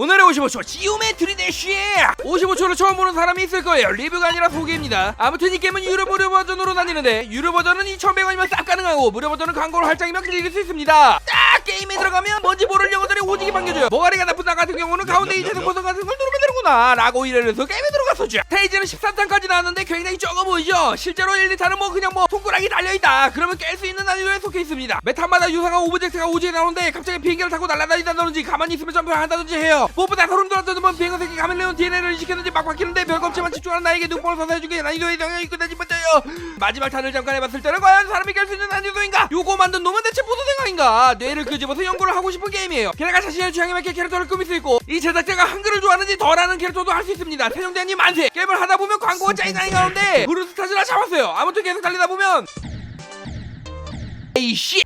오늘의 55초 지오메트리 대쉬! 55초를 처음 보는 사람이 있을 거예요. 리뷰가 아니라 소개입니다. 아무튼 이 게임은 유료 무료 버전으로 다니는데 유료 버전은 2,100원이면 싹 가능하고 무료 버전은 광고를 할장이면 클릭할 수 있습니다. 딱 게임에 들어가면 뭔지 모를 영어들이 오지게 반겨줘요. 뭐가리가 나쁜 나 같은 경우는 가운데 이 재생 버튼 같은 걸 누르면 되는구나 라고 이래서 게임에 들어 갔었죠 스테이지는 13탄까지 나왔는데 굉장히 적어 보이죠? 실제로 1, 2탄은 뭐 그냥 뭐 손가락이 달려있다. 그러면 깰 수 있는 난이도에 속해 있습니다. 메탄마다 유사한 오브젝트가 오지게 나오는데 갑자기 비행기를 타고 날아다닌다든지 가만히 있으면 점프를 한다든지 해요. 무엇보다 소름 돋았던 비행어 새끼 가멜레온 DNA를 인식했는지 막 바뀌는데 없지만 집중하는 나에게 눈뽕을 서서 해주게 난이도의 영향이 끝내지 못해요. 마지막 탄을 잠깐 해봤을 때는 과연 사람이 깰 수 있는 난이도인가? 요거 만든 놈은 무슨 생각인가. 뇌를 끄집어서 연구를 하고 싶은 게임이에요. 게다가 자신의 취향에 맞게 캐릭터를 꾸밀 수 있고 이 제작자가 한글을 좋아하는지 덜하는 캐릭터도 할 수 있습니다. 세종대님 만세! 게임을 하다 보면 광고가 짜증나게 나오는데 브루스 타즈라 잡았어요. 아무튼 계속 달리다 보면 에이씨